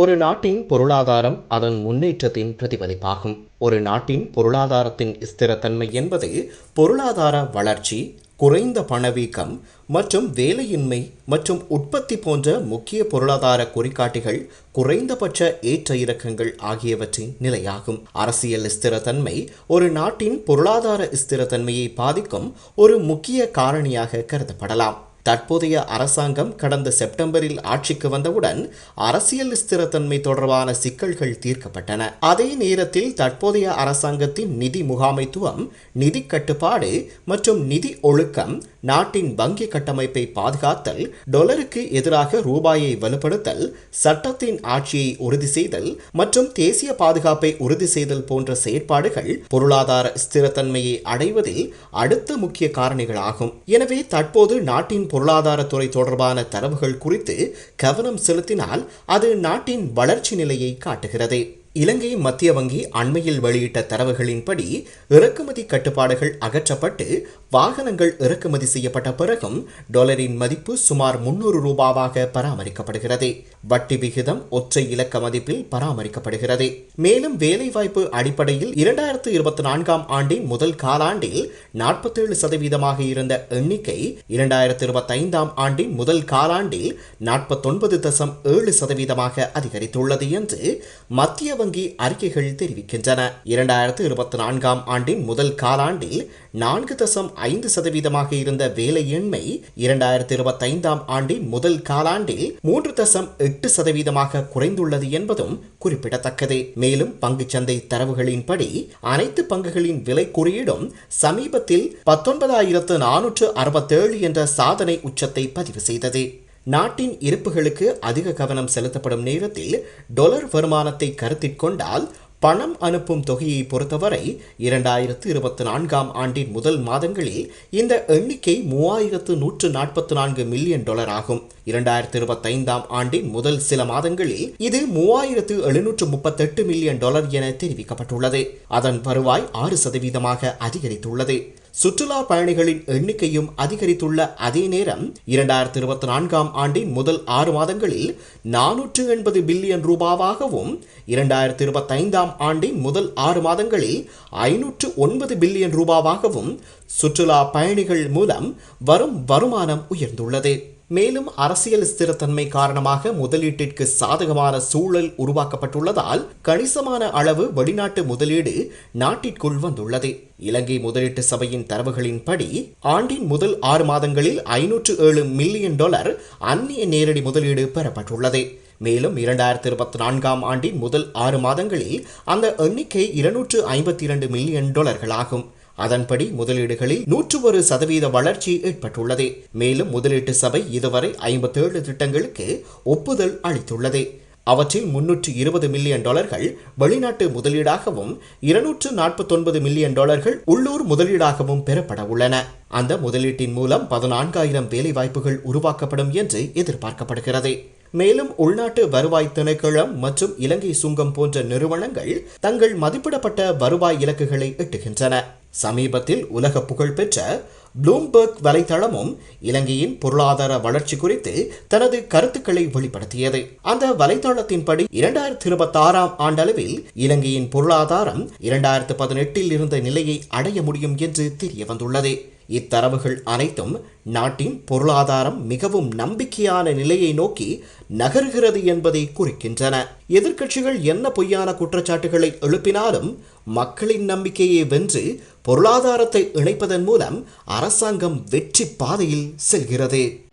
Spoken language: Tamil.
ஒரு நாட்டின் பொருளாதாரம் அதன் முன்னேற்றத்தின் பிரதிபலிப்பாகும். ஒரு நாட்டின் பொருளாதாரத்தின் ஸ்திரத்தன்மை என்பது பொருளாதார வளர்ச்சி குறைந்த பணவீக்கம் மற்றும் வேலையின்மை மற்றும் உற்பத்தி போன்ற முக்கிய பொருளாதார குறிகாட்டிகள் குறைந்தபட்ச ஏற்ற இறக்கங்கள் ஆகியவற்றின் நிலையாகும். அரசியல் ஸ்திரத்தன்மை ஒரு நாட்டின் பொருளாதார ஸ்திரத்தன்மையை பாதிக்கும் ஒரு முக்கிய காரணியாக கருதப்படலாம். தற்போதைய அரசாங்கம் கடந்த செப்டம்பரில் ஆட்சிக்கு வந்தவுடன் அரசியல் ஸ்திரத்தன்மை தொடர்பான சிக்கல்கள் தீர்க்கப்பட்டன. அதே நேரத்தில் தற்போதைய அரசாங்கத்தின் நிதி முகாமைத்துவம் நிதி கட்டுப்பாடு மற்றும் நிதி ஒழுக்கம் நாட்டின் வங்கி கட்டமைப்பை பாதுகாத்தல் டொலருக்கு எதிராக ரூபாயை வலுப்படுத்தல் சட்டத்தின் ஆட்சியை உறுதி செய்தல் மற்றும் தேசிய பாதுகாப்பை உறுதி செய்தல் போன்ற செயற்பாடுகள் பொருளாதார ஸ்திரத்தன்மையை அடைவதில் அடுத்த முக்கிய காரணிகளாகும். எனவே தற்போது நாட்டின் பொருளாதாரத்துறை தொடர்பான தரவுகள் குறித்து கவனம் செலுத்தினால் அது நாட்டின் வளர்ச்சி நிலையை காட்டுகிறது. இலங்கை மத்திய வங்கி அண்மையில் வெளியிட்ட தரவுகளின்படி இறக்குமதி கட்டுப்பாடுகள் அகற்றப்பட்டு வாகனங்கள் இறக்குமதி செய்யப்பட்ட பிறகும் டாலரின் மதிப்பு சுமார் முன்னூறு ரூபாவாக பராமரிக்கப்படுகிறது. வட்டி விகிதம் ஒற்றை இலக்க மதிப்பில் பராமரிக்கப்படுகிறது. மேலும் வேலைவாய்ப்பு அடிப்படையில் இரண்டாயிரத்து இருபத்தி நான்காம் ஆண்டின் முதல் காலாண்டில் நாற்பத்தேழு சதவீதமாக இருந்த எண்ணிக்கை இரண்டாயிரத்து இருபத்தி ஐந்தாம் ஆண்டின் முதல் காலாண்டில் நாற்பத்தொன்பது தசம் ஏழு சதவீதமாக அதிகரித்துள்ளது என்று மத்திய வங்கி அறிக்கைகள் தெரிவிக்கின்றன. இரண்டாயிரத்து இருபத்தி நான்காம் ஆண்டின் முதல் காலாண்டில் நான்கு தசம் ஐந்து சதவீதமாக இருந்த வேலையின்மை இரண்டாயிரத்து இருபத்தி ஐந்தாம் ஆண்டின் முதல் காலாண்டில் மூன்று தசம் எட்டு சதவீதமாக குறைந்துள்ளது என்பதும் குறிப்பிடத்தக்கது. மேலும் பங்குச்சந்தை தரவுகளின்படி அனைத்து பங்குகளின் விலை குறியீடும் சமீபத்தில் பத்தொன்பதாயிரத்து நானூற்று அறுபத்தேழு என்ற சாதனை உச்சத்தை பதிவு செய்தது. நாட்டின் இருப்புகளுக்கு அதிக கவனம் செலுத்தப்படும் நேரத்தில் டொலர் வருமானத்தை கருத்தில் கொண்டால் பணம் அனுப்பும் தொகையை பொறுத்தவரை இரண்டாயிரத்து இருபத்தி நான்காம் ஆண்டின் முதல் மாதங்களில் இந்த எண்ணிக்கை மூவாயிரத்து நூற்று நாற்பத்தி நான்கு மில்லியன் டாலர் ஆகும். இரண்டாயிரத்து இருபத்தைந்தாம் ஆண்டின் முதல் சில மாதங்களில் இது மூவாயிரத்து எழுநூற்று முப்பத்தெட்டு மில்லியன் டாலர் என தெரிவிக்கப்பட்டுள்ளது. அதன் வருவாய் ஆறு சதவீதமாக அதிகரித்துள்ளது. சுற்றுலா பயணிகளின் எண்ணிக்கையும் அதிகரித்துள்ள அதே நேரம் இரண்டாயிரத்தி இருபத்தி நான்காம் ஆண்டின் முதல் ஆறு மாதங்களில் நானூற்று எண்பது பில்லியன் ரூபாவாகவும் இரண்டாயிரத்தி இருபத்தி ஐந்தாம் ஆண்டின் முதல் ஆறு மாதங்களில் ஐநூற்று ஒன்பது பில்லியன் ரூபாவாகவும் சுற்றுலா பயணிகள் மூலம் வரும் வருமானம் உயர்ந்துள்ளது. மேலும் அரசியல் ஸ்திரத்தன்மை காரணமாக முதலீட்டிற்கு சாதகமான சூழல் உருவாக்கப்பட்டுள்ளதால் கணிசமான அளவு வெளிநாட்டு முதலீடு நாட்டிற்குள் வந்துள்ளது. இலங்கை முதலீட்டு சபையின் தரவுகளின்படி ஆண்டின் முதல் ஆறு மாதங்களில் ஐநூற்று ஏழு மில்லியன் டாலர் அந்நிய நேரடி முதலீடு பெறப்பட்டுள்ளது. மேலும் இரண்டாயிரத்தி இருபத்தி நான்காம் ஆண்டின் முதல் ஆறு மாதங்களில் அந்த எண்ணிக்கை இருநூற்று ஐம்பத்தி இரண்டு மில்லியன் டாலர்களாகும். அதன்படி முதலீடுகளில் நூற்று ஒரு சதவீத வளர்ச்சி ஏற்பட்டுள்ளது. மேலும் முதலீட்டு சபை இதுவரை ஐம்பத்தேழு திட்டங்களுக்கு ஒப்புதல் அளித்துள்ளது. அவற்றில் முன்னூற்று இருபது மில்லியன் டாலர்கள் வெளிநாட்டு முதலீடாகவும் இருநூற்று நாற்பத்தொன்பது மில்லியன் டாலர்கள் உள்ளூர் முதலீடாகவும் பெறப்பட உள்ளன. அந்த முதலீட்டின் மூலம் பதினான்காயிரம் வேலைவாய்ப்புகள் உருவாக்கப்படும் என்று எதிர்பார்க்கப்படுகிறது. மேலும் உள்நாட்டு வருவாய் திணைக்களம் மற்றும் இலங்கை சுங்கம் போன்ற நிறுவனங்கள் தங்கள் மதிப்பிடப்பட்ட வருவாய் இலக்குகளை எட்டுகின்றன. சமீபத்தில் உலக புகழ்பெற்ற ப்ளூம்பர்க் வலைதளமும் இலங்கையின் பொருளாதார வளர்ச்சி குறித்து தனது கருத்துக்களை வெளிப்படுத்தியது. அந்த வலைதளத்தின்படி இரண்டாயிரத்தி இருபத்தி ஆறாம் ஆண்டளவில் இலங்கையின் பொருளாதாரம் இரண்டாயிரத்து பதினெட்டில் இருந்த நிலையை அடைய முடியும் என்று தெரிய வந்துள்ளது இத்தரவுகள் அனைத்தும் நாட்டின் பொருளாதாரம் மிகவும் நம்பிக்கையான நிலையை நோக்கி நகர்கிறது என்பதை குறிக்கின்றன. எதிர்க்கட்சிகள் என்ன பொய்யான குற்றச்சாட்டுகளை எழுப்பினாலும் மக்களின் நம்பிக்கையை வென்று பொருளாதாரத்தை இணைப்பதன் மூலம் அரசாங்கம் வெற்றி பாதையில் செல்கிறது.